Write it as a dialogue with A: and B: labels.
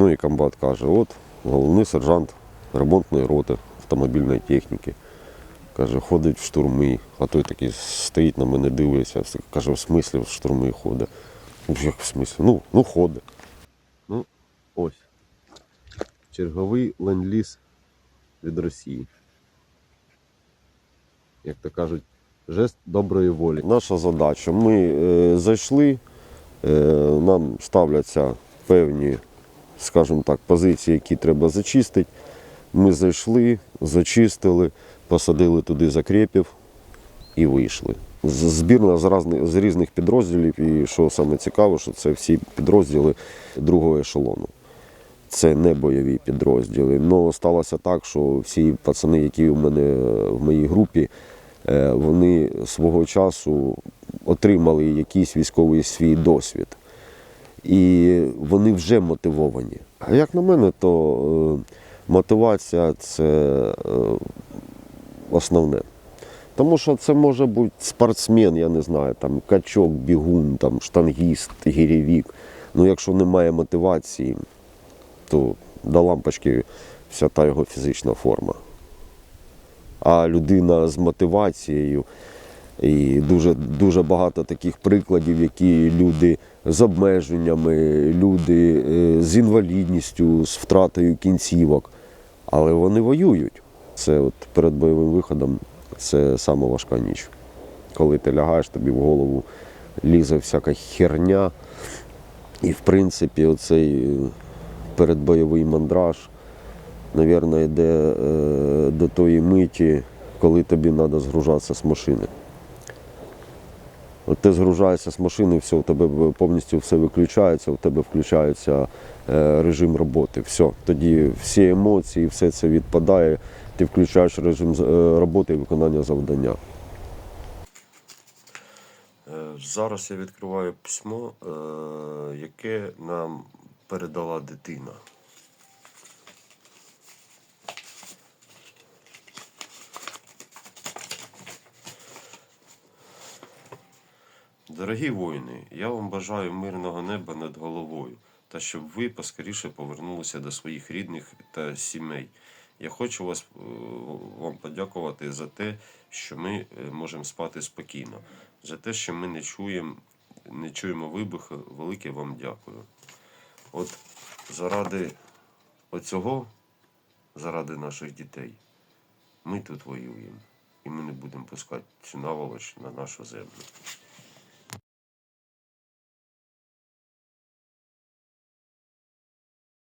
A: Ну і комбат каже, от головний сержант ремонтної роти автомобільної техніки. Каже, ходить в штурми, а той такий стоїть на мене, дивиться, каже, в смислі в штурми ходить. Ну, Як в смислі? Ну, ну ходить. Ну, ось. Черговий ленд-ліз від Росії. Як то кажуть, жест доброї волі. Наша задача. Ми е, зайшли, е, нам ставляться певні, скажімо так, позиції, які треба зачистити. Ми зайшли, зачистили, посадили туди закрепів і вийшли. Збірна з різних, підрозділів, і що саме цікаво, що це всі підрозділи другого ешелону. Це не бойові підрозділи. Ну сталося так, що всі пацани, які у мене в моїй групі, е, вони свого часу отримали якийсь військовий свій досвід. І вони вже мотивовані. А як на мене, то е, мотивація це е, основне. Тому що це може бути спортсмен, я не знаю, там качок, бігун, там штангіст, гірєвік. Ну якщо немає мотивації, то до лампочки вся та його фізична форма. А людина з мотивацією, і дуже, дуже багато таких прикладів, які люди з обмеженнями, люди е, з інвалідністю, з втратою кінцівок, але вони воюють. Це от перед бойовим виходом це сама важка ніч. Коли ти лягаєш, тобі в голову лізе всяка херня. І в принципі, оцей е, передбойовий мандраж, мабуть, йде е, до тої миті, коли тобі треба згружатися з машини. Ти згружаєшся з машини, все, у тебе повністю все виключається, у тебе включається е, режим роботи. Все. Тоді всі емоції, все це відпадає, ти включаєш режим е, роботи і виконання завдання.
B: Е, Зараз я відкриваю письмо, яке нам передала дитина. Дорогі воїни, я вам бажаю мирного неба над головою та щоб ви поскоріше повернулися до своїх рідних та сімей. Я хочу вас е, вам подякувати за те, що ми е, можемо спати спокійно, за те, що ми не чуємо, не чуємо вибухи. Велике вам дякую. От заради оцього, заради наших дітей, ми тут воюємо. І ми не будемо пускати цю наволоч на нашу землю.